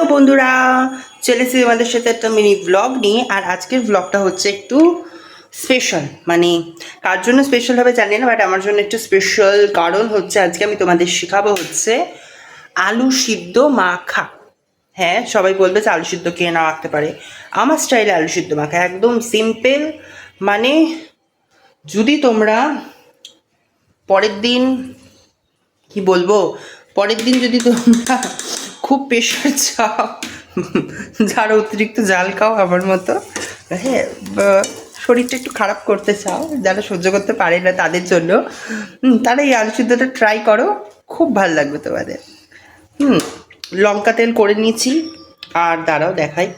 Hello বন্ধুরা, চলে এসেছি আমাদের সাথে একটা মিনি ব্লগ নিয়ে, আর আজকের ব্লগটা হচ্ছে একটু স্পেশাল মানে কার জন্য স্পেশাল হবে জানি না বাট আমার জন্য একটু স্পেশাল কারণ হচ্ছে আজকে আমি তোমাদের শেখাবো হচ্ছে আলু সিদ্ধ মাখা। হ্যাঁ সবাই বলবে যে আলু সিদ্ধ কে না মাখতে পারে। আমার স্টাইলে আলু সিদ্ধ মাখা, একদম সিম্পল মানে যদি তোমরা পরের দিন, কি বলব, পরের দিন যদি তোমরা খুব প্রেশার চাও যারা অতিরিক্ত জাল খাও আমার মতো। হ্যাঁ শরীরটা একটু খারাপ করতে চাও, যারা সহ্য করতে পারে না তাদের জন্য। তারা এই আলু সিদ্ধটা ট্রাই করো, খুব ভালো লাগবে তোমাদের। হুম, লঙ্কা তেল করে নিয়েছি, আর দাঁড়াও দেখাই।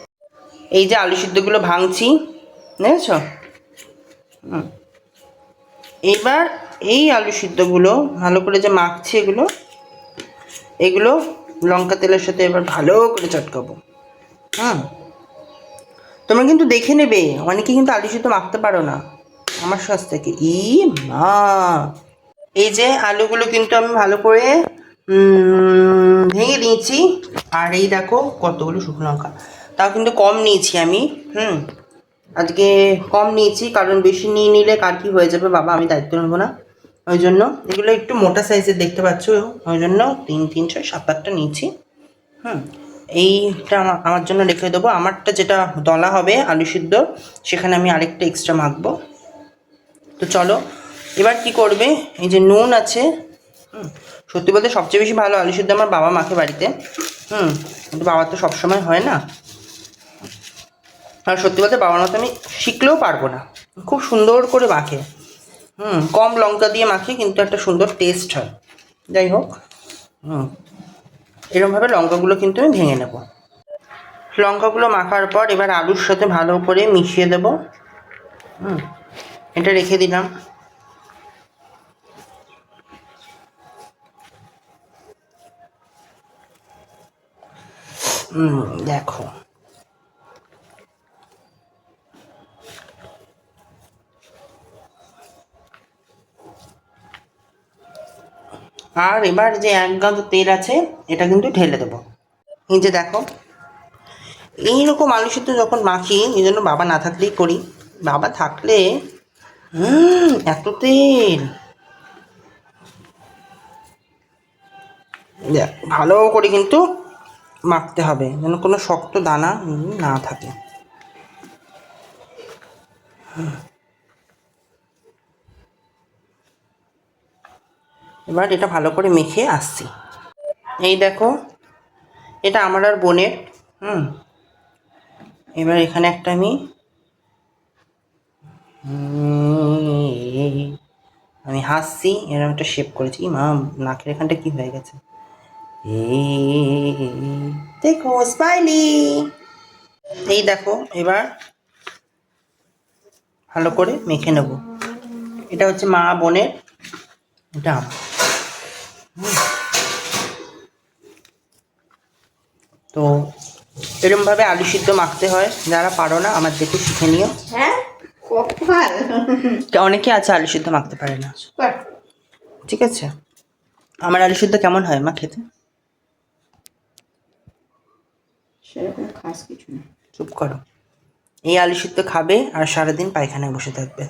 এই যে আলু সিদ্ধগুলো ভাঙছি বুঝেছ এবার এই আলু সিদ্ধগুলো ভালো করে যে মাখছি এগুলো এগুলো লঙ্কা তেলের সাথে এবার ভালো করে চটকাবো। হ্যাঁ তোমরা কিন্তু দেখে নেবে, অনেকে কিন্তু আলু সিদ্ধ মাখতে পারো না। আমার সাজ থেকে ই মা। এই যে আলুগুলো কিন্তু আমি ভালো করে ভেঙে নিয়েছি। আর এই দেখো কতগুলো শুকনো লঙ্কা। তাও কিন্তু কম নিয়েছি আমি, হুম। আজকে কম নিয়েছি, কারণ বেশি নিয়ে নিলে কার কি হয়ে যাবে? বাবা, আমি দায়িত্ব নেব না। ওই জন্য এগুলো একটু মোটা সাইজের দেখতে পাচ্ছ ওই জন্য তিন তিন ছয় সাত আটটা নিয়েছি। হুম এইটা আমার জন্য রেখে দেবো। আমারটা যেটা দলা হবে আলু সিদ্ধ সেখানে আমি আরেকটা এক্সট্রা মাখবো। তো চলো এবার কি করবে এই যে নুন আছে হুম, সত্যি বলতে সবচেয়ে বেশি ভালো আলু সিদ্ধ আমার বাবা মাখে বাড়িতে। হুম কিন্তু বাবার তো সবসময় হয় না। আর সত্যি বলতে বাবার মতো আমি শিখলেও পারব না। খুব সুন্দর করে মাখে। হুম। কম লঙ্কা দিয়ে মাখে কিন্তু একটা সুন্দর টেস্ট হয়। যাই হোক। হুম। এরকমভাবে লঙ্কাগুলো কিন্তু আমি ভেঙে নেব। লঙ্কাগুলো মাখার পর এবার আলুর সাথে ভালো করে মিশিয়ে দেব। হুম। এটা রেখে দিলাম। হুম দেখো। আর এবার যে এক গাঁদো তেল আছে এটা কিন্তু ঢেলে দেবো। এই যে দেখো এইরকম আলু সিদ্ধ যখন মাখি এই জন্য বাবা না থাকলেই করি। বাবা থাকলে এত তেল। দেখ, ভালো করে কিন্তু মাখতে হবে যেন কোনো শক্ত দানা না থাকে। এবার এটা ভালো করে মেখে আসছি। এই দেখো, এটা আমার আর বোনের, হুম। এবার এখানে একটা আমি আমি হাসছি এরকম একটা শেপ করেছি। মা, নাকের এখানটা কি হয়ে গেছে? দেখো স্মাইলি এই দেখো, এবার ভালো করে মেখে নেব। এটা হচ্ছে মা বোনের, এটা আমার। তো এরমভাবে আলু সিদ্ধ মাখতে হয়। যারা পারো না আমার দেখে শিখে নিও। হ্যাঁ অনেকে আছে আলু সিদ্ধ মাখতে পারে না। ঠিক আছে। আমার আলু সিদ্ধ কেমন হয় মা খেতে? সেরকম খাস কিছু না। চুপ করো। এই আলু সিদ্ধ খাবে আর সারাদিন পায়খানায় বসে থাকবে।